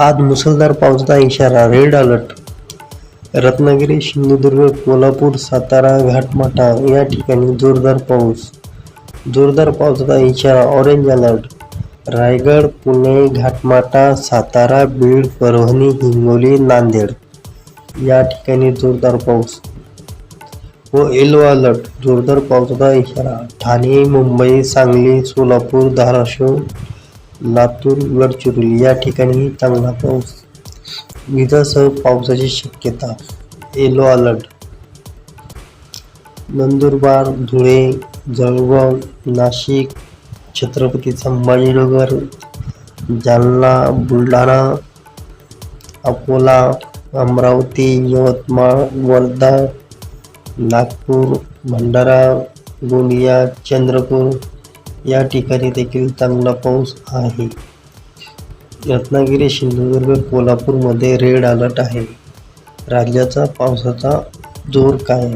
आज मुसळधार पावसाचा इशारा रेड अलर्ट. रत्नागिरी सिंधुदुर्ग कोल्हापूर सातारा घाटमाटा या ठिकाणी जोरदार पाऊस. जोरदार पावसाचा इशारा ऑरेंज अलर्ट. रायगड पुणे घाटमाटा सातारा बीड परभणी हिंगोली नांदेड या ठिकाणी जोरदार पाऊस. व येलो अलर्ट जोरदार पावसाचा इशारा. ठाणे मुंबई सांगली सोलापूर धाराशिव लातूर गडचिरोली या ठिकाणी चांगला पाऊस. विजासह पावसाची शक्यता. येलो अलर्ट नंदुरबार धुळे जळगाव नाशिक छत्रपती संभाजीनगर जालना बुलढाणा अकोला अमरावती यवतमाळ वर्धा नागपूर भंडारा गोंदिया चंद्रपूर या ठिकाणी देखील चांगला पाऊस आहे. रत्नागिरी सिंधुदुर्ग कोल्हापूरमध्ये रेड अलर्ट आहे. राज्याचा पावसाचा जोर कायम